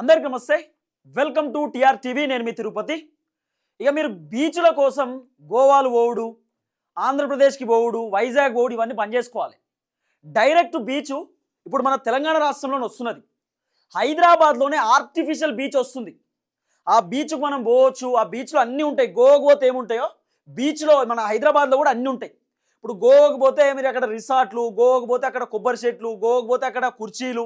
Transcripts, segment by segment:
అందరికి నమస్తే. Welcome to TR TV. నేను మీ తిరుపతి. ఇక మీరు బీచ్ల కోసం గోవాలు పోవుడు ఆంధ్రప్రదేశ్కి పోవుడు వైజాగ్ పోవుడు ఇవన్నీ బంద్ చేసుకోవాలి. డైరెక్ట్ బీచ్ ఇప్పుడు మన తెలంగాణ రాష్ట్రంలోనే వస్తున్నది. హైదరాబాద్లోనే ఆర్టిఫిషియల్ బీచ్ వస్తుంది. ఆ బీచ్కి మనం పోవచ్చు. ఆ బీచ్లో అన్నీ ఉంటాయి. గోవాకు ఏముంటాయో? బీచ్లో మన హైదరాబాద్లో కూడా అన్నీ ఉంటాయి. ఇప్పుడు గోవాకు పోతే మీరు అక్కడ రిసార్ట్లు గోవాకు పోతే అక్కడ కొబ్బరి చెట్లు గోవాకు పోతే అక్కడ కుర్చీలు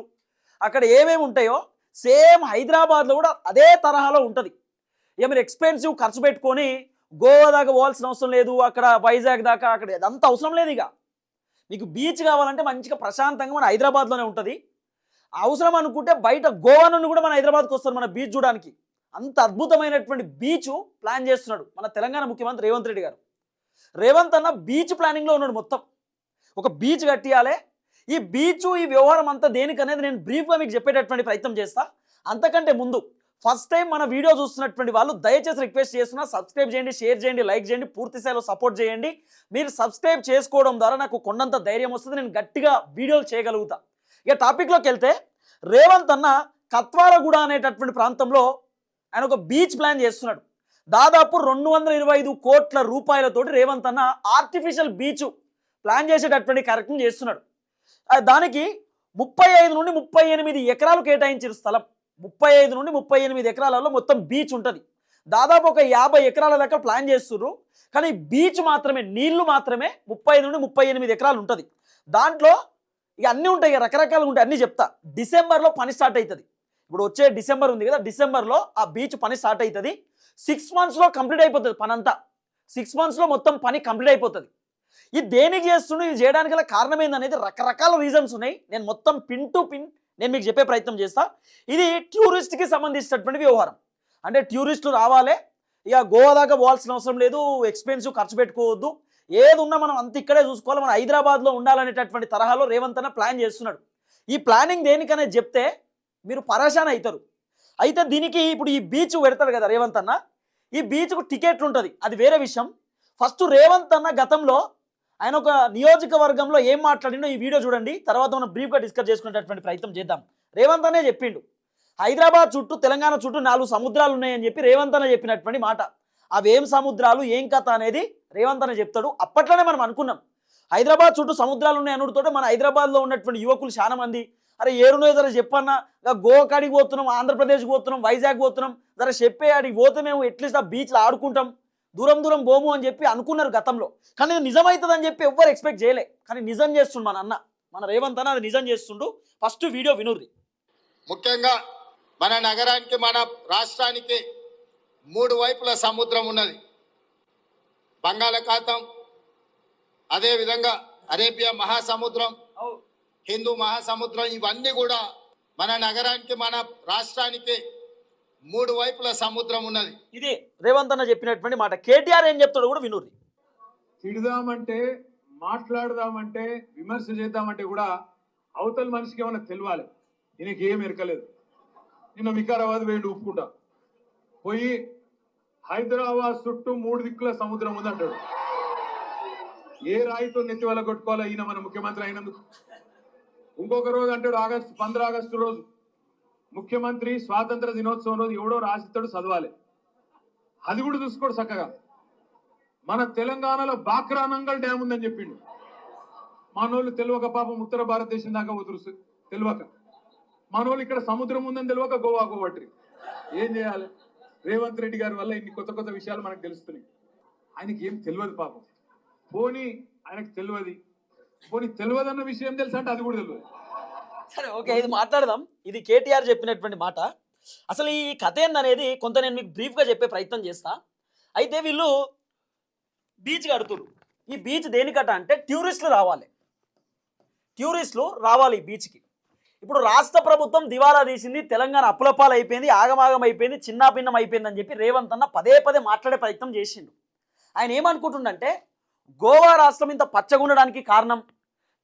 అక్కడ ఏమేమి ఉంటాయో సేమ్ హైదరాబాద్లో కూడా అదే తరహాలో ఉంటుంది. ఇక మీరు ఎక్స్పెన్సివ్ ఖర్చు పెట్టుకొని గోవా దాకా పోవాల్సిన అవసరం లేదు అక్కడ వైజాగ్ దాకా అక్కడ అదంతా అవసరం లేదు ఇక. మీకు బీచ్ కావాలంటే మంచిగా ప్రశాంతంగా మన హైదరాబాద్లోనే ఉంటుంది. అవసరం అనుకుంటే బయట గోవా నుండి కూడా మన హైదరాబాద్కి వస్తారు మన బీచ్ చూడడానికి. అంత అద్భుతమైనటువంటి బీచ్ ప్లాన్ చేస్తున్నాడు మన తెలంగాణ ముఖ్యమంత్రి రేవంత్ రెడ్డి గారు. రేవంత్ అన్న బీచ్ ప్లానింగ్లో ఉన్నాడు మొత్తం. ఒక బీచ్ కట్టియాలి ఈ బీచ్ ఈ వ్యవహారం అంతా దేనికనేది నేను బ్రీఫ్గా మీకు చెప్పేటటువంటి ప్రయత్నం చేస్తా. అంతకంటే ముందు ఫస్ట్ టైం మన వీడియో చూస్తున్నటువంటి వాళ్ళు దయచేసి రిక్వెస్ట్ చేస్తున్నా సబ్స్క్రైబ్ చేయండి షేర్ చేయండి లైక్ చేయండి పూర్తి స్థాయిలో సపోర్ట్ చేయండి. మీరు సబ్స్క్రైబ్ చేసుకోవడం ద్వారా నాకు కొండంత ధైర్యం వస్తుంది నేను గట్టిగా వీడియోలు చేయగలుగుతా. ఇక టాపిక్లోకి వెళ్తే రేవంత్ అన్న కత్వారగూడ అనేటటువంటి ప్రాంతంలో ఆయన ఒక బీచ్ ప్లాన్ చేస్తున్నాడు. దాదాపు రెండు వందల ఇరవై ఐదు కోట్ల రూపాయలతోటి రేవంత్ అన్న ఆర్టిఫిషియల్ బీచ్ ప్లాన్ చేసేటటువంటి కార్యక్రమం చేస్తున్నాడు. దానికి ముప్పై ఐదు నుండి ముప్పై ఎనిమిది ఎకరాలు కేటాయించిన స్థలం. ముప్పై ఐదు నుండి ముప్పై ఎనిమిది ఎకరాలలో మొత్తం బీచ్ ఉంటుంది. దాదాపు ఒక యాభై ఎకరాల దాకా ప్లాన్ చేస్తున్నారు కానీ బీచ్ మాత్రమే నీళ్ళు మాత్రమే ముప్పై నుండి ముప్పై ఎనిమిది ఎకరాలు ఉంటుంది. దాంట్లో ఇక అన్నీ ఉంటాయి రకరకాలు రకరకాలుగా ఉంటాయి అన్నీ చెప్తా. డిసెంబర్లో పని స్టార్ట్ అవుతుంది ఇప్పుడు వచ్చే డిసెంబర్ ఉంది కదా డిసెంబర్లో ఆ బీచ్ పని స్టార్ట్ అవుతుంది సిక్స్ మంత్స్లో కంప్లీట్ అయిపోతుంది పని అంతా సిక్స్ మంత్స్లో మొత్తం పని కంప్లీట్ అయిపోతుంది. ఇది దేనికి చేస్తుండే? ఇది చేయడానికి గల కారణం ఏందనేది రకరకాల రీజన్స్ ఉన్నాయి. నేను మొత్తం పిన్ టు పిన్ నేను మీకు చెప్పే ప్రయత్నం చేస్తా. ఇది టూరిస్ట్కి సంబంధించినటువంటి వ్యవహారం. అంటే టూరిస్టులు రావాలి. ఇక గోవా దాకా పోవాల్సిన అవసరం లేదు. ఎక్స్పెన్సివ్ ఖర్చు పెట్టుకోవద్దు. ఏది ఉన్నా మనం అంత ఇక్కడే చూసుకోవాలి. మనం హైదరాబాద్లో ఉండాలనేటటువంటి తరహాలో రేవంత్ అన్న ప్లాన్ చేస్తున్నాడు. ఈ ప్లానింగ్ దేనికనేది చెప్తే మీరు పరేషాన్ అవుతారు అయితే దీనికి ఇప్పుడు ఈ బీచ్ పెడతాడు కదా రేవంత్ అన్న. ఈ బీచ్కు టికెట్లు ఉంటుంది. అది వేరే విషయం. ఫస్ట్ రేవంత్ అన్న గతంలో ఆయన ఒక నియోజకవర్గంలో ఏం మాట్లాడిండో ఈ వీడియో చూడండి. తర్వాత మనం బ్రీఫ్గా డిస్కస్ చేసుకునేటటువంటి ప్రయత్నం చేద్దాం. రేవంత్ అనే చెప్పిండు. హైదరాబాద్ చుట్టూ తెలంగాణ చుట్టూ నాలుగు సముద్రాలు ఉన్నాయని చెప్పి రేవంత్ అనే చెప్పినటువంటి మాట. అవేం సముద్రాలు ఏం కథ అనేది రేవంత్ అనే చెప్తాడు. అప్పట్లోనే మనం అనుకున్నాం. హైదరాబాద్ చుట్టూ సముద్రాలు ఉన్నాయి అనుడితోటే మన హైదరాబాద్లో ఉన్నటువంటి యువకులు చాలా మంది అరే ఏరునో జర చెప్పన్నా? ఇక గోవా కాడికి పోతున్నాం ఆంధ్రప్రదేశ్కి పోతున్నాం వైజాగ్ పోతున్నాం. జర చెప్పే ఆడికి పోతే మేము ఎట్లీస్ట్ ఆ బీచ్లో ఆడుకుంటాం. దూరం దూరం పోము అని చెప్పి అనుకున్నారు గతంలో. కానీ ఇది నిజమవుతుందని చెప్పి ఎవ్వరు ఎక్స్పెక్ట్ చేయలే. కానీ నిజం చేస్తుండు మన అన్న మన రేవంత్ అన్న అది నిజం చేస్తుండు. ఫస్ట్ వీడియో వినుర్రి. ముఖ్యంగా మన నగరానికి మన రాష్ట్రానికి మూడు వైపుల సముద్రం ఉన్నది. బంగాళాఖాతం అదేవిధంగా అరేబియా మహాసముద్రం హిందూ మహాసముద్రం ఇవన్నీ కూడా మన నగరానికి మన రాష్ట్రానికి మూడు వైపుల సముద్రం ఉన్నది. ఇది రేవంత్ అన్న చెప్పినటువంటి మాట. కేటీఆర్ ఏం చెప్తాడో కూడా వినుర్రి. తిడదామంటే మాట్లాడదామంటే విమర్శ చేద్దామంటే కూడా అవతల మనిషికి ఏమైనా తెలియాలి. ఈయనకి ఏం ఎరకలేదు నిన్న వికారాబాద్ వేయండి ఉప్పుకుంటా పోయి హైదరాబాద్ చుట్టూ మూడు దిక్కుల సముద్రం ఉందంటాడు ఏ రాయితో నెత్తి వల్ల కొట్టుకోవాలా ఈయన మన ముఖ్యమంత్రి అయినందుకు. ఇంకొక రోజు అంటాడు ఆగస్టు పంద్ర ఆగస్టు రోజు. ముఖ్యమంత్రి స్వాతంత్ర దినోత్సవం రోజు ఎవడో రాసిస్తాడు చదవాలి. అది కూడా చూసుకోడు చక్కగా. మన తెలంగాణలో బాక్రానంగల్ డ్యామ్ ఉందని చెప్పిండు. మనోళ్ళు తెలియక పాపం ఉత్తర భారతదేశం దాకా పోతురు తెలియక మనోళ్ళు ఇక్కడ సముద్రం ఉందని తెలియక గోవా గోవట్రి ఏం చేయాలి? రేవంత్ రెడ్డి గారి వల్ల ఇన్ని కొత్త కొత్త విషయాలు మనకు తెలుస్తున్నాయి. ఆయనకి ఏం తెలియదు పాపం. పోనీ ఆయనకు తెలియదు పోనీ తెలియదన్న విషయం తెలుసంటే అది కూడా తెలియదు సరే ఓకే ఇది మాట్లాడదాం. ఇది కేటీఆర్ చెప్పినటువంటి మాట. అసలు ఈ కథ ఏందనేది కొంత నేను మీకు బ్రీఫ్గా చెప్పే ప్రయత్నం చేస్తా. అయితే వీళ్ళు బీచ్ కడుతురు ఈ బీచ్ దేనికట అంటే టూరిస్టులు రావాలి. టూరిస్టులు రావాలి ఈ బీచ్కి. ఇప్పుడు రాష్ట్ర ప్రభుత్వం దివాలా తీసింది తెలంగాణ అప్పులపాలు అయిపోయింది ఆగమాగం అయిపోయింది చిన్నాభిన్నం అయిపోయింది అని చెప్పి రేవంత్ అన్న పదే పదే మాట్లాడే ప్రయత్నం చేసిండు. ఆయన ఏమనుకుంటుండంటే గోవా రాష్ట్రం ఇంత పచ్చగుండడానికి కారణం.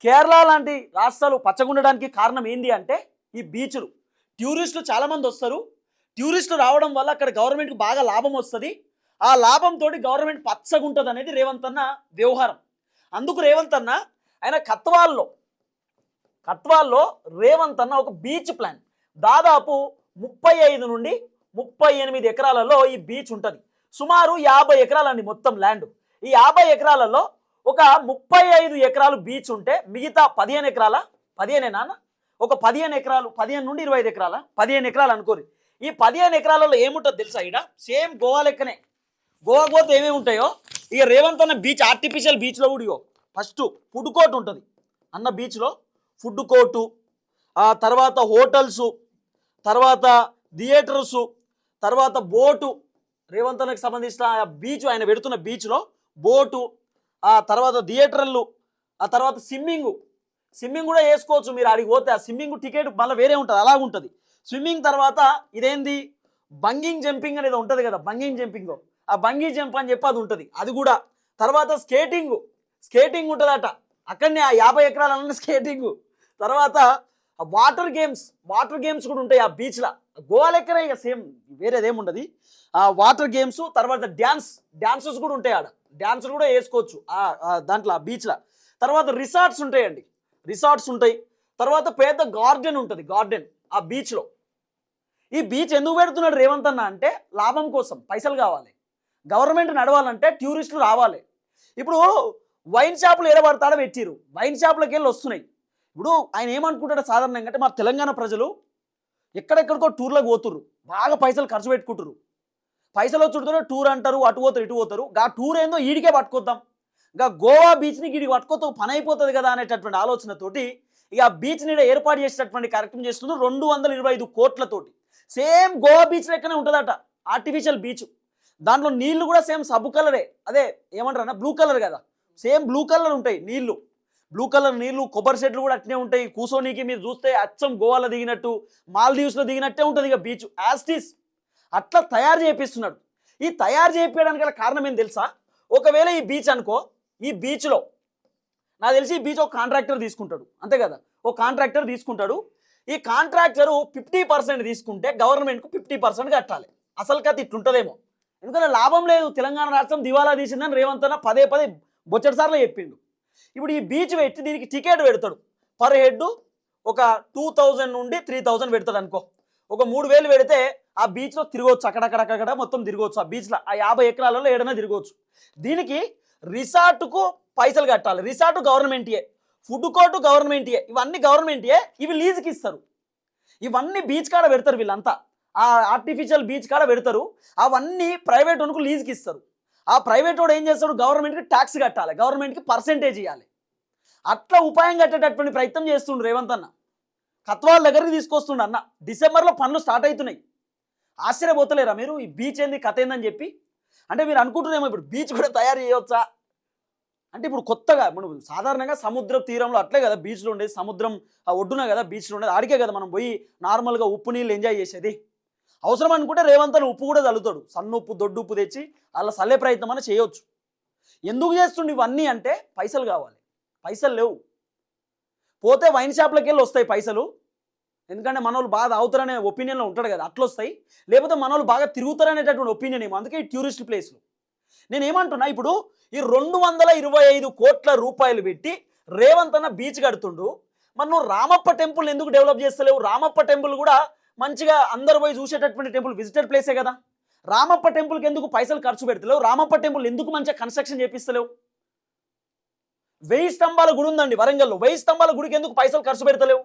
కేరళ లాంటి రాష్ట్రాలు పచ్చగుండడానికి కారణం ఏంది అంటే ఈ బీచ్లు. టూరిస్టులు చాలామంది వస్తారు. టూరిస్టులు రావడం వల్ల అక్కడ గవర్నమెంట్కి బాగా లాభం వస్తుంది. ఆ లాభంతో గవర్నమెంట్ పచ్చగుంటుంది అనేది రేవంత్ అన్న వ్యవహారం. అందుకు రేవంత్ అన్న ఆయన కత్వాల్లో కత్వాల్లో రేవంత్ అన్న ఒక బీచ్ ప్లాన్. దాదాపు ముప్పై ఐదు నుండి ముప్పై ఎనిమిది ఎకరాలలో ఈ బీచ్ ఉంటుంది. సుమారు యాభై ఎకరాలండి మొత్తం ల్యాండ్. ఈ యాభై ఎకరాలలో ఒక ముప్పై ఐదు ఎకరాలు బీచ్ ఉంటే మిగతా పదిహేను ఎకరాల? పదిహేనే నాన్న? ఒక పదిహేను ఎకరాలు పదిహేను నుండి ఇరవై ఐదు ఎకరాల? పదిహేను ఎకరాలు అనుకోరి. ఈ పదిహేను ఎకరాలలో ఏముంటుంది తెలుసా ఇక్కడ సేమ్ గోవా లెక్కనే. గోవా పోతే ఏమేమి ఉంటాయో? ఇక రేవంత్ అన్న బీచ్ ఆర్టిఫిషియల్ బీచ్లో కూడా ఫస్ట్ ఫుడ్ కోర్ట్ ఉంటుంది. అన్న బీచ్లో ఫుడ్ కోర్టు ఆ తర్వాత హోటల్సు తర్వాత థియేటర్స్ తర్వాత బోటు రేవంత్ అన్నకు సంబంధించిన ఆ బీచ్ ఆయన పెడుతున్న బీచ్లో బోటు ఆ తర్వాత థియేటర్లు ఆ తర్వాత స్విమ్మింగ్. స్విమ్మింగ్ కూడా వేసుకోవచ్చు మీరు అడిగి పోతే. ఆ స్విమ్మింగ్ టికెట్ మళ్ళీ వేరే ఉంటుంది అలాగ ఉంటుంది. స్విమ్మింగ్ తర్వాత ఇదేంది? బంగింగ్ జంపింగ్ అనేది ఉంటుంది కదా బంగింగ్ జంపింగ్. ఆ బంగీ జంప్ అని చెప్పి అది ఉంటుంది అది కూడా. తర్వాత స్కేటింగ్ స్కేటింగ్ ఉంటుందట. అక్కడనే ఆ యాభై ఎకరాలన్న స్కేటింగ్. తర్వాత వాటర్ గేమ్స్ వాటర్ గేమ్స్ కూడా ఉంటాయి ఆ బీచ్లో. గోవా లెక్కనే ఇక సేమ్ వేరేదేముండదు ఆ వాటర్ గేమ్స్ తర్వాత డ్యాన్స్ డ్యాన్సెస్ కూడా ఉంటాయి ఆడ. డ్యాన్సులు కూడా వేసుకోవచ్చు. ఆ- దాంట్లో ఆ బీచ్లో తర్వాత రిసార్ట్స్ ఉంటాయండి. రిసార్ట్స్ ఉంటాయి. తర్వాత పెద్ద గార్డెన్ ఉంటుంది గార్డెన్ ఆ బీచ్లో ఈ బీచ్ ఎందుకు పెడుతున్నాడు రేవంత్ అన్న అంటే లాభం కోసం పైసలు కావాలి. గవర్నమెంట్ నడవాలంటే టూరిస్టులు రావాలి. ఇప్పుడు వైన్ షాపులు ఏడబడతాడో పెట్టిరు. వైన్ షాపులకి వెళ్ళి వస్తున్నాయి. ఇప్పుడు ఆయన ఏమనుకుంటాడు సాధారణంగా అంటే మా తెలంగాణ ప్రజలు ఎక్కడెక్కడికో టూర్లకు పోతుర్రు. బాగా పైసలు ఖర్చు పెట్టుకుంటారు పైసలు వచ్చుడుతూనే టూర్ అంటారు అటు పోతారు ఇటు పోతారు. గా టూర్ ఏందో ఈడికే పట్టుకొద్దాం. ఇక గోవా బీచ్ని ఈడికి పట్టుకోతో పని అయిపోతుంది కదా అనేటటువంటి ఆలోచనతోటి ఇక బీచ్ నీడ ఏర్పాటు చేసేటటువంటి కార్యక్రమం చేస్తుంది రెండు వందల ఇరవై ఐదు కోట్లతోటి. సేమ్ గోవా బీచ్ లెక్కనే ఉంటుందట ఆర్టిఫిషియల్ బీచ్ దాంట్లో నీళ్ళు కూడా సేమ్ సబ్ కలరే. అదే ఏమంటారన్నా బ్లూ కలర్ కదా. సేమ్ బ్లూ కలర్ ఉంటాయి నీళ్ళు. బ్లూ కలర్ నీళ్ళు కొబ్బరి చెట్లు కూడా అట్నే ఉంటాయి. కూసోనీకి మీరు చూస్తే అచ్చం గోవాలో దిగినట్టు మాల్దీవ్స్లో దిగినట్టే ఉంటుంది ఇక బీచ్ యాస్టీస్ అట్లా తయారు చేపిస్తున్నాడు. ఈ తయారు చేయించడానికి గల కారణం ఏం తెలుసా? ఒకవేళ ఈ బీచ్ అనుకో ఈ బీచ్లో నాకు తెలిసి ఈ బీచ్ ఒక కాంట్రాక్టర్ తీసుకుంటాడు. అంతే కదా? ఒక కాంట్రాక్టర్ తీసుకుంటాడు. ఈ కాంట్రాక్టరు ఫిఫ్టీ పర్సెంట్ తీసుకుంటే గవర్నమెంట్కు ఫిఫ్టీ పర్సెంట్ కట్టాలి. అసలు కథ ఇట్లుంటుందేమో. ఎందుకంటే లాభం లేదు. తెలంగాణ రాష్ట్రం దివాలా తీసిందని రేవంత్ అన్న పదే పదే బొచ్చటి సార్లు చెప్పిండు. ఇప్పుడు ఈ బీచ్ పెట్టి దీనికి టికెట్ పెడతాడు. పర్ హెడ్ ఒక టూ థౌజండ్ నుండి త్రీ థౌజండ్ పెడతాడు అనుకో. ఒక మూడు వేలు పెడితే ఆ బీచ్లో తిరగవచ్చు అక్కడక్కడక్కడ మొత్తం తిరగవచ్చు ఆ బీచ్లో ఆ యాభై ఎకరాలలో ఏడైనా తిరగవచ్చు దీనికి రిసార్ట్కు పైసలు కట్టాలి. రిసార్ట్ గవర్నమెంటే ఫుడ్ కోర్టు గవర్నమెంటే ఇవన్నీ గవర్నమెంటే ఇవి లీజుకి ఇస్తారు. ఇవన్నీ బీచ్ కాడ పెడతారు వీళ్ళంతా. ఆ ఆర్టిఫిషియల్ బీచ్ కాడ పెడతారు. అవన్నీ ప్రైవేట్ వనుకు లీజుకి ఇస్తారు. ఆ ప్రైవేట్ వాడు ఏం చేస్తాడు? గవర్నమెంట్కి ట్యాక్స్ కట్టాలి. గవర్నమెంట్కి పర్సెంటేజ్ ఇవ్వాలి అట్లా ఉపాయం కట్టేటటువంటి ప్రయత్నం చేస్తుండు రేవంత్ అన్న. కత్వాల దగ్గరికి తీసుకొస్తుండు అన్న. డిసెంబర్లో పనులు స్టార్ట్ అవుతున్నాయి. ఆశ్చర్యపోతలేరా మీరు? ఈ బీచ్ ఏంది? కథ ఏందని చెప్పి? అంటే మీరు అనుకుంటున్నారేమో ఇప్పుడు బీచ్ కూడా తయారు చేయవచ్చా? అంటే ఇప్పుడు కొత్తగా మనం సాధారణంగా సముద్ర తీరంలో అట్లే కదా బీచ్లో ఉండేది. సముద్రం ఆ ఒడ్డున కదా బీచ్లో ఉండేది. ఆడికే కదా మనం పోయి నార్మల్గా ఉప్పు నీళ్ళు ఎంజాయ్ చేసేది. అవసరం అనుకుంటే రేవంతలు ఉప్పు కూడా చల్లుతాడు. సన్న ఉప్పు దొడ్డు ఉప్పు తెచ్చి అలా సల్లే ప్రయత్నం అని చేయొచ్చు. ఎందుకు చేస్తుండే ఇవన్నీ అంటే పైసలు కావాలి. పైసలు లేవు. పోతే వైన్ షాప్లకి వెళ్ళి వస్తాయి పైసలు. ఎందుకంటే మనోళ్ళు బాగా అవుతారనే ఒపీనియన్లో ఉంటాడు కదా అట్లా వస్తాయి లేకపోతే మనోళ్ళు బాగా తిరుగుతారనేటటువంటి ఒపీనియన్ ఏమో. అందుకే ఈ టూరిస్ట్ ప్లేస్లు. నేను ఏమంటున్నా ఇప్పుడు ఈ రెండు వందల ఇరవై ఐదు కోట్ల రూపాయలు పెట్టి రేవంత్ అన్న బీచ్ కడుతుండు. మరి నువ్వు రామప్ప టెంపుల్ ఎందుకు డెవలప్ చేస్తలేవు? రామప్ప టెంపుల్ కూడా మంచిగా అందరు పోయి చూసేటటువంటి టెంపుల్ విజిటర్ ప్లేసే కదా. రామప్ప టెంపుల్కి ఎందుకు పైసలు ఖర్చు పెడతలేవు? రామప్ప టెంపుల్ ఎందుకు మంచిగా కన్స్ట్రక్షన్ చేపిస్తలేవు? వెయ్యి స్తంభాల గుడి ఉందండి వరంగల్లో. వెయ్యి స్తంభాల గుడికి ఎందుకు పైసలు ఖర్చు పెడతలేవు?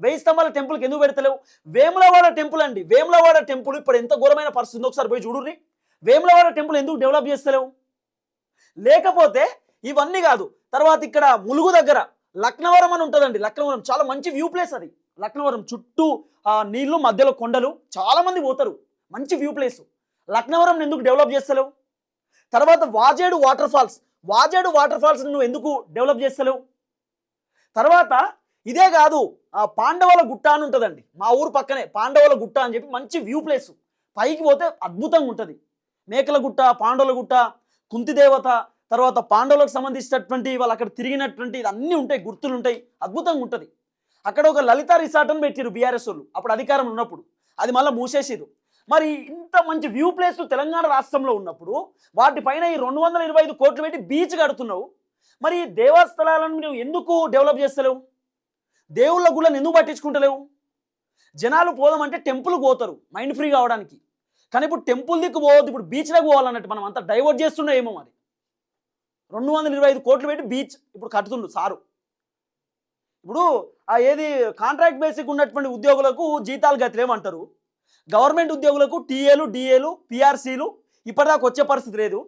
వెయ్యి స్తంభాల టెంపుల్కి ఎందుకు పెడతలేవు వేములవాడ టెంపుల్ అండి. వేములవాడ టెంపుల్ ఇప్పుడు ఎంత ఘోరమైన పరిస్థితి ఉందో ఒకసారి పోయి చూడుర్రి. వేములవాడ టెంపుల్ ఎందుకు డెవలప్ చేస్తలేవు? లేకపోతే ఇవన్నీ కాదు. తర్వాత ఇక్కడ ములుగు దగ్గర లక్నవరం అని ఉంటుందండి. లక్నవరం చాలా మంచి వ్యూ ప్లేస్ అది. లక్నవరం చుట్టూ ఆ, నీళ్ళు మధ్యలో కొండలు. చాలామంది పోతారు. మంచి వ్యూ ప్లేస్. లక్నవరం ఎందుకు డెవలప్ చేస్తలేవు? తర్వాత Vajedu water falls. Vajedu water falls నువ్వు ఎందుకు డెవలప్ చేస్తలేవు? తర్వాత ఇదే కాదు. పాండవుల గుట్ట అని ఉంటుందండి. మా ఊరు పక్కనే పాండవుల గుట్ట అని చెప్పి మంచి వ్యూ ప్లేస్. పైకి పోతే అద్భుతంగా ఉంటుంది. మేకల గుట్ట పాండవుల గుట్ట కుంతిదేవత తర్వాత పాండవులకు సంబంధించినటువంటి వాళ్ళు అక్కడ తిరిగినటువంటి ఇది అన్నీ ఉంటాయి గుర్తులు ఉంటాయి. అద్భుతంగా ఉంటుంది. అక్కడ ఒక లలిత రిసార్ట్ అని పెట్టిరు బీఆర్ఎస్ వాళ్ళు. అప్పుడు అధికారం ఉన్నప్పుడు. అది మళ్ళీ మూసేసిరు మరి ఇంత మంచి వ్యూ ప్లేస్ తెలంగాణ రాష్ట్రంలో ఉన్నప్పుడు వాటిపైన ఈ రెండు వందల ఇరవై ఐదు కోట్లు పెట్టి బీచ్ కడుతున్నావు. మరి ఈ దేవస్థలాలను నువ్వు ఎందుకు డెవలప్ చేస్తలేవు? దేవుళ్ళ గుళ్ళని ఎందుకు పట్టించుకుంటలేవు. జనాలు పోదామంటే టెంపుల్కి పోతారు మైండ్ ఫ్రీ కావడానికి. కానీ ఇప్పుడు టెంపుల్ దిక్కు పోవద్దు ఇప్పుడు బీచ్లోకి పోవాలన్నట్టు మనం అంతా డైవర్ట్ చేస్తున్నా ఏమో మరి. రెండు వందల ఇరవై ఐదు కోట్లు పెట్టి బీచ్ ఇప్పుడు కట్టుతుండు సారు. ఇప్పుడు ఆ ఏది కాంట్రాక్ట్ బేసిక్ ఉన్నటువంటి ఉద్యోగులకు జీతాలు గతిలేమంటారు గవర్నమెంట్ ఉద్యోగులకు టీఏలు డిఏలు పిఆర్సీలు ఇప్పటిదాకా వచ్చే పరిస్థితి లేదు.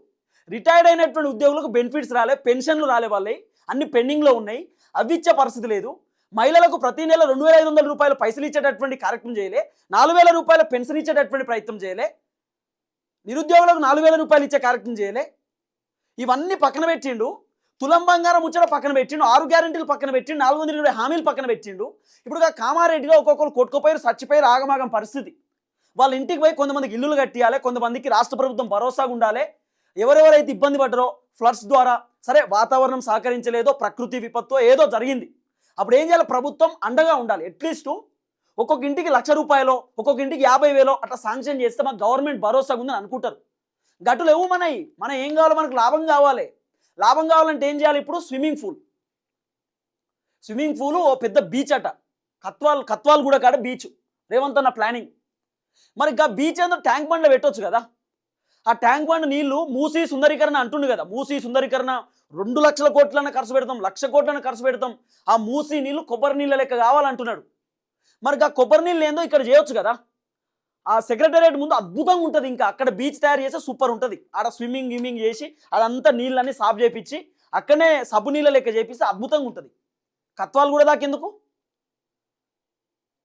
రిటైర్డ్ అయినటువంటి ఉద్యోగులకు బెనిఫిట్స్ రాలే పెన్షన్లు రాలే వాళ్ళవి అన్ని పెండింగ్లో ఉన్నాయి. అవి ఇచ్చే పరిస్థితి లేదు. మహిళలకు ప్రతి నెల రెండు వేల ఐదు వందల రూపాయల పైసలు ఇచ్చేటటువంటి కార్యక్రమం చేయలే. నాలుగు వేల రూపాయల పెన్షన్ ఇచ్చేటటువంటి ప్రయత్నం చేయలే. నిరుద్యోగులకు నాలుగు వేల రూపాయలు ఇచ్చే కార్యక్రమం చేయలే. ఇవన్నీ పక్కన పెట్టిండు. తులం బంగారం ముచ్చట పక్కన పెట్టిండు. ఆరు గ్యారెంటీలు పక్కన పెట్టిండు. నాలుగు వందల ఇరవై హామీలు పక్కన పెట్టిండు. ఇప్పుడు కామారెడ్డిలో ఒక్కొక్కరు కొట్టుకుపోయారు చచ్చిపోయారు ఆగమాగం పరిస్థితి. వాళ్ళ ఇంటికి పోయి కొంతమందికి ఇల్లులు కట్టియాలి కొంతమందికి రాష్ట్ర ప్రభుత్వం భరోసాగా ఉండాలి. ఎవరెవరైతే ఇబ్బంది పడ్డారో ఫ్లడ్స్ ద్వారా సరే వాతావరణం సహకరించలేదో ప్రకృతి విపత్తు ఏదో జరిగింది. అప్పుడు ఏం చేయాలి? ప్రభుత్వం అండగా ఉండాలి. అట్లీస్ట్ ఒక్కొక్క ఇంటికి లక్ష రూపాయలు ఒక్కొక్క ఇంటికి యాభై వేలో అట్లా శాంక్షన్ చేస్తే మాకు గవర్నమెంట్ భరోసాగా ఉందని అనుకుంటారు. గట్టులు ఏమో మనవి మనం ఏం కావాలి మనకు లాభం కావాలి. లాభం కావాలంటే ఏం చేయాలి ఇప్పుడు? స్విమ్మింగ్ పూల్ స్విమ్మింగ్ పూల్ ఓ పెద్ద బీచ్ అట. కత్వాల్ కత్వాల్ కూడా కాడ బీచ్ రేవంత్ అన్న ప్లానింగ్ మరి ఇంకా బీచ్ ఏదో ట్యాంక్ బండ్లో పెట్టొచ్చు కదా? ఆ ట్యాంక్ బండ్ నీళ్ళు మూసీ సుందరీకరణ అంటుండు కదా. మూసీ సుందరీకరణ రెండు లక్షల కోట్లన్న ఖర్చు పెడతాం లక్ష కోట్లన్న ఖర్చు పెడతాం. ఆ మూసీ నీళ్ళు కొబ్బరి నీళ్ళ లెక్క కావాలంటున్నాడు. మరి ఆ కొబ్బరి నీళ్ళు ఏందో ఇక్కడ చేయొచ్చు కదా. ఆ సెక్రటేరియట్ ముందు అద్భుతంగా ఉంటుంది ఇంకా. అక్కడ బీచ్ తయారు చేస్తే సూపర్ ఉంటుంది. ఆడ స్విమ్మింగ్ గిమ్మింగ్ చేసి అదంతా నీళ్ళని సాఫ్ చేపించి అక్కడనే సబ్బు నీళ్ళ లెక్క చేపిస్తే అద్భుతంగా ఉంటుంది. కత్వాలు కూడా దాకెందుకు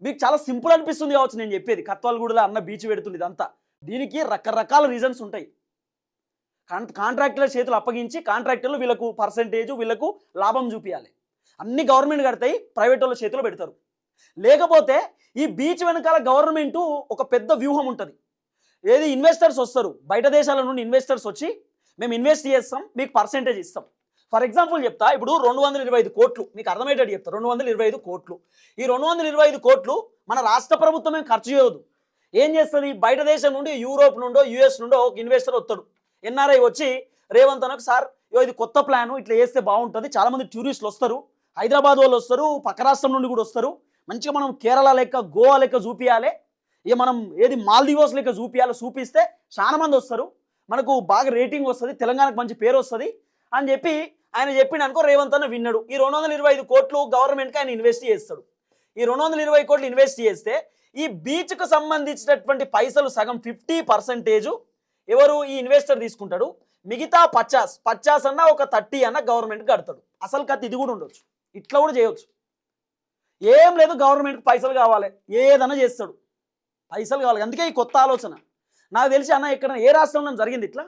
మీకు చాలా సింపుల్ అనిపిస్తుంది కావచ్చు నేను చెప్పేది. కత్వాలగూడలో అన్న బీచ్ పెడుతుంది ఇదంతా. దీనికి రకరకాల రీజన్స్ ఉంటాయి. కాంట్ కాంట్రాక్టుల చేతులు అప్పగించి కాంట్రాక్టర్లు వీళ్ళకు పర్సంటేజ్ వీళ్ళకు లాభం చూపించాలి అన్ని గవర్నమెంట్ కడతాయి ప్రైవేట్ వాళ్ళ చేతిలో పెడతారు. లేకపోతే ఈ బీచ్ వెనకాల గవర్నమెంటు ఒక పెద్ద వ్యూహం ఉంటుంది. ఏది ఇన్వెస్టర్స్ వస్తారు బయట దేశాల నుండి ఇన్వెస్టర్స్ వచ్చి మేము ఇన్వెస్ట్ చేస్తాం మీకు పర్సంటేజ్ ఇస్తాం. ఫర్ ఎగ్జాంపుల్ చెప్తా ఇప్పుడు రెండు వందల ఇరవై ఐదు కోట్లు మీకు అర్థమయ్యేటట్టు చెప్తా రెండు వందల ఇరవై ఐదు కోట్లు. ఈ రెండు వందల ఇరవై ఐదు కోట్లు మన రాష్ట్ర ప్రభుత్వం ఖర్చు చేయదు. ఏం చేస్తుంది? బయట దేశం నుండి యూరోప్ నుండో యూఎస్ నుండో ఒక ఇన్వెస్టర్ వస్తాడు. ఎన్ఆర్ఐ వచ్చి రేవంత్ అనకు సార్ ఇగో ఇది కొత్త ప్లాన్ ఇట్లా వేస్తే బాగుంటుంది. చాలామంది టూరిస్టులు వస్తారు. హైదరాబాద్ వాళ్ళు వస్తారు పక్క రాష్ట్రం నుండి కూడా వస్తారు. మంచిగా మనం కేరళ లెక్క గోవా లెక్క చూపియాలి. ఇక మనం ఏది మాల్దీవోస్ లెక్క చూపియాలి చూపిస్తే చాలా మంది వస్తారు. మనకు బాగా రేటింగ్ వస్తుంది తెలంగాణకు మంచి పేరు వస్తుంది. అని చెప్పి ఆయన చెప్పిండు అనుకో రేవంత్ అన్న విన్నాడు. ఈ రెండు వందల ఇరవై ఐదు కోట్లు గవర్నమెంట్కి ఆయన ఇన్వెస్ట్ చేస్తాడు. ఈ రెండు వందల ఇరవై కోట్లు ఇన్వెస్ట్ చేస్తే ఈ బీచ్కు సంబంధించినటువంటి పైసలు సగం ఫిఫ్టీ పర్సెంటేజ్ ఎవరు ఈ ఇన్వెస్టర్ తీసుకుంటాడు? మిగతా పచాస్ పచాస్ అన్న ఒక థర్టీ అన్న గవర్నమెంట్ కడతాడు. అసలు కత్తి ఇది కూడా ఉండొచ్చు. ఇట్లా కూడా చేయొచ్చు. ఏం లేదు గవర్నమెంట్కి పైసలు కావాలి. ఏదన్నా చేస్తాడు. పైసలు కావాలి. అందుకే ఈ కొత్త ఆలోచన. నాకు తెలిసి అన్న ఇక్కడ ఏ రాష్ట్రంలో జరిగింది ఇట్లా?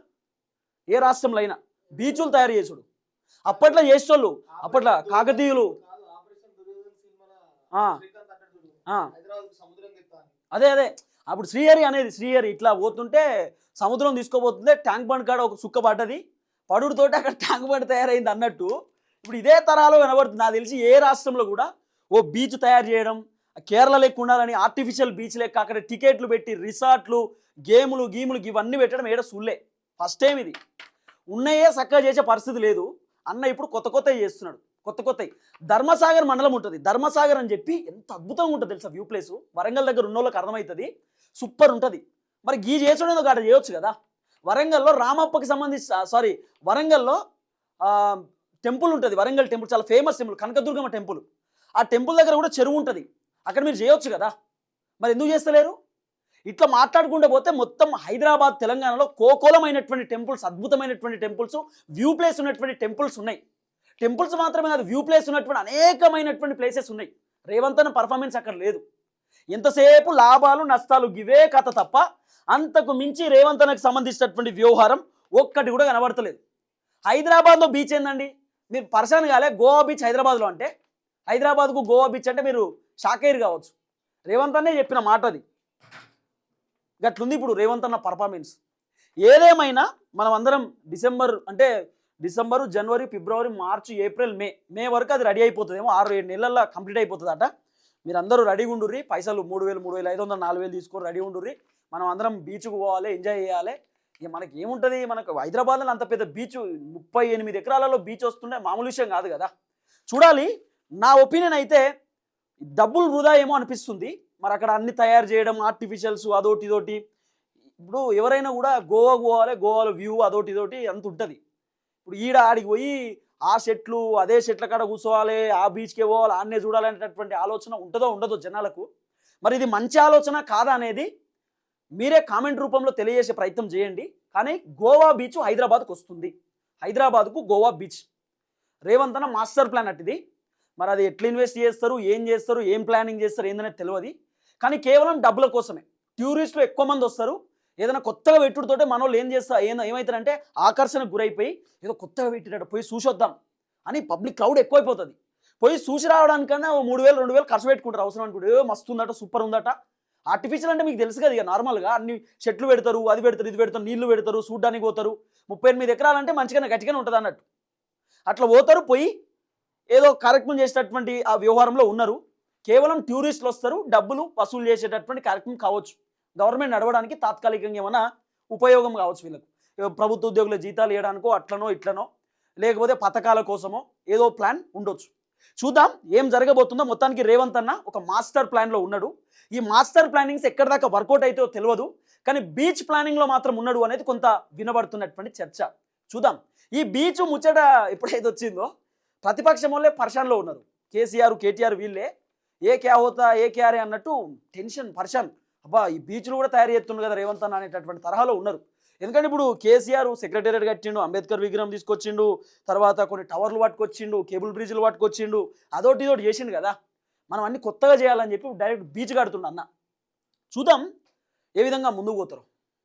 ఏ రాష్ట్రంలో అయినా? బీచులు తయారు చేసుడు. అప్పట్లో చేసేటోళ్ళు అప్పట్లో కాకతీయులు. అదే అదే. అప్పుడు శ్రీహరి అనేది శ్రీహరి ఇట్లా పోతుంటే సముద్రం తీసుకోబోతుంటే ట్యాంక్ బండ్ కాడ ఒక సుక్క పడ్డది. పడుడుతోటి అక్కడ ట్యాంక్ బండ్ తయారైంది అన్నట్టు. ఇప్పుడు ఇదే తరాలో వినబడుతుంది. నాకు తెలిసి ఏ రాష్ట్రంలో కూడా ఓ బీచ్ తయారు చేయడం కేరళ లెక్క ఉండాలని ఆర్టిఫిషియల్ బీచ్ లెక్క అక్కడ టికెట్లు పెట్టి రిసార్ట్లు గేములు గీములు ఇవన్నీ పెట్టడం ఏడ సుల్లే. ఫస్ట్ టైం ఇది. ఉన్నాయే చక్కగా చేసే పరిస్థితి లేదు. అన్న ఇప్పుడు కొత్త కొత్తవి చేస్తున్నాడు. కొత్త కొత్తవి ధర్మసాగర్ మండలం ఉంటుంది. ధర్మసాగర్ అని చెప్పి ఎంత అద్భుతంగా ఉంటుంది తెలుసా వ్యూ ప్లేస్ వరంగల్ దగ్గర ఉన్న వాళ్ళకి అర్థమవుతుంది. సూపర్ ఉంటుంది. మరి గీ చేసుడేదో అక్కడ చేయొచ్చు కదా? వరంగల్లో రామప్పకి సంబంధించి సారీ వరంగల్లో టెంపుల్ ఉంటుంది. వరంగల్ టెంపుల్ చాలా ఫేమస్ టెంపుల్ కనకదుర్గమ్మ టెంపుల్. ఆ టెంపుల్ దగ్గర కూడా చెరువు ఉంటుంది. అక్కడ మీరు చేయొచ్చు కదా? మరి ఎందుకు చేస్తలేరు? ఇట్లా మాట్లాడుకుంటూ పోతే మొత్తం హైదరాబాద్ తెలంగాణలో కోకోలమైనటువంటి టెంపుల్స్ అద్భుతమైనటువంటి టెంపుల్స్ వ్యూ ప్లేస్ ఉన్నటువంటి టెంపుల్స్ ఉన్నాయి. టెంపుల్స్ మాత్రమే కాదు వ్యూ ప్లేస్ ఉన్నటువంటి అనేకమైనటువంటి ప్లేసెస్ ఉన్నాయి. రేవంత్ అన్న పర్ఫార్మెన్స్ అక్కడ లేదు. ఎంతసేపు లాభాలు నష్టాలు గివే కథ తప్ప అంతకు మించి రేవంత్ అన్నకు సంబంధించినటువంటి వ్యవహారం ఒక్కటి కూడా కనబడతలేదు. హైదరాబాద్లో బీచ్ ఏందండి? మీరు పర్సన్ కాలే గోవా బీచ్ హైదరాబాద్లో అంటే హైదరాబాద్కు గోవా బీచ్ అంటే మీరు షాకేర్ కావచ్చు. రేవంత్ అన్నే చెప్పిన మాట అది. గట్లుంది ఇప్పుడు రేవంత్ అన్న పర్ఫార్మెన్స్ ఏదేమైనా మనం అందరం డిసెంబర్ అంటే డిసెంబరు జనవరి ఫిబ్రవరి మార్చి ఏప్రిల్ మే. మే వరకు అది రెడీ అయిపోతుందేమో. ఆరు ఏడు నెలల్లో కంప్లీట్ అయిపోతుందట. మీరు అందరూ రెడీగా ఉండుర్రి. పైసలు మూడు వేలు మూడు వేలు ఐదు వందలు నాలుగు వేలు తీసుకొని రెడీ ఉండుర్రి. మనం అందరం బీచ్కు పోవాలి ఎంజాయ్ చేయాలి. ఇక మనకి ఏముంటుంది? మనకు హైదరాబాద్లో అంత పెద్ద బీచ్ ముప్పై ఎనిమిది ఎకరాలలో బీచ్ వస్తుండే మామూలు విషయం కాదు కదా. చూడాలి. నా ఒపీనియన్ అయితే డబ్బులు వృధా ఏమో అనిపిస్తుంది. మరి అక్కడ అన్ని తయారు చేయడం ఆర్టిఫిషియల్స్ అదోటి ఇదోటి. ఇప్పుడు ఎవరైనా కూడా గోవా పోవాలి గోవాలో వ్యూ అదోటి ఇదోటి అంత ఉంటుంది. ఇప్పుడు ఈడ ఆడికి పోయి ఆ సెట్లు అదే సెట్ల కాడ కూర్చోవాలి ఆ బీచ్కి పోవాలి ఆన్నే చూడాలనేటటువంటి ఆలోచన ఉంటుందో ఉండదో జనాలకు. మరి ఇది మంచి ఆలోచన కాదా అనేది మీరే కామెంట్ రూపంలో తెలియజేసే ప్రయత్నం చేయండి. కానీ గోవా బీచ్ హైదరాబాద్కు వస్తుంది. హైదరాబాద్కు గోవా బీచ్. రేవంత్ అన్న మాస్టర్ ప్లాన్ అట్టిది. మరి అది ఎట్లా ఇన్వెస్ట్ చేస్తారు ఏం చేస్తారు ఏం ప్లానింగ్ చేస్తారు ఏందనేది తెలియదు కానీ కేవలం డబ్బుల కోసమే. టూరిస్టులు ఎక్కువ మంది వస్తారు. ఏదైనా కొత్తగా పెట్టుడుతోటే మన వాళ్ళు ఏం చేస్తా ఏం ఏమవుతారంటే ఆకర్షణకు గురైపోయి ఏదో కొత్తగా పెట్టినట్టు పోయి చూసొద్దాం అని పబ్లిక్ క్రౌడ్ ఎక్కువైపోతుంది. పోయి చూసి రావడానికన్నా ఓ మూడు వేలు రెండు వేలు ఖర్చు పెట్టుకుంటారు అవసరం అనుకుంటే ఏ మస్తు ఉందట సూపర్ ఉందట. ఆర్టిఫిషియల్ అంటే మీకు తెలుసు కదా ఇక నార్మల్గా అన్ని చెట్లు పెడతారు అది పెడతారు ఇది పెడతారు నీళ్ళు పెడతారు చూడ్డానికి పోతారు. ముప్పై ఎనిమిది ఎకరాలంటే మంచిగానే గట్టిగానే ఉంటుంది అన్నట్టు. అట్లా పోతారు పోయి ఏదో కార్యక్రమం చేసేటటువంటి ఆ వ్యవహారంలో ఉన్నారు. కేవలం టూరిస్టులు వస్తారు డబ్బులు వసూలు చేసేటటువంటి కార్యక్రమం కావచ్చు. గవర్నమెంట్ నడవడానికి తాత్కాలికంగా ఏమైనా ఉపయోగం కావచ్చు వీళ్ళకు. ప్రభుత్వ ఉద్యోగుల జీతాలు వేయడానికో అట్లనో ఇట్లనో లేకపోతే పథకాల కోసమో ఏదో ప్లాన్ ఉండొచ్చు. చూద్దాం ఏం జరగబోతుందో. మొత్తానికి రేవంత్ అన్న ఒక మాస్టర్ ప్లాన్లో ఉన్నాడు. ఈ మాస్టర్ ప్లానింగ్స్ ఎక్కడి దాకా వర్కౌట్ అయితే తెలియదు కానీ బీచ్ ప్లానింగ్లో మాత్రం ఉన్నాడు అనేది కొంత వినబడుతున్నటువంటి చర్చ. చూద్దాం. ఈ బీచ్ ముచ్చట ఎప్పుడైతే వచ్చిందో ప్రతిపక్షం వాళ్ళే పర్షాన్లో ఉన్నారు. కేసీఆర్ కేటీఆర్ వీళ్ళే. ఏ క్యా హోతా ఏ క్యారే అన్నట్టు టెన్షన్ పర్షన్. అబ్బా ఈ బీచ్లు కూడా తయారు చేస్తుండ్రు కదా రేవంత్ అన్న అనేటటువంటి తరహాలో ఉన్నారు. ఎందుకంటే ఇప్పుడు కేసీఆర్ సెక్రటేరియట్ కట్టిండు అంబేద్కర్ విగ్రహం తీసుకొచ్చిండు తర్వాత కొన్ని టవర్లు పట్టుకొచ్చిండు కేబుల్ బ్రిడ్జ్లు పట్టుకొచ్చిండు అదోటి ఇదోటి చేసిండు కదా. మనం అన్ని కొత్తగా చేయాలని చెప్పి డైరెక్ట్ బీచ్ కడుతుండు అన్న. చూద్దాం ఏ విధంగా ముందుకు పోతారు.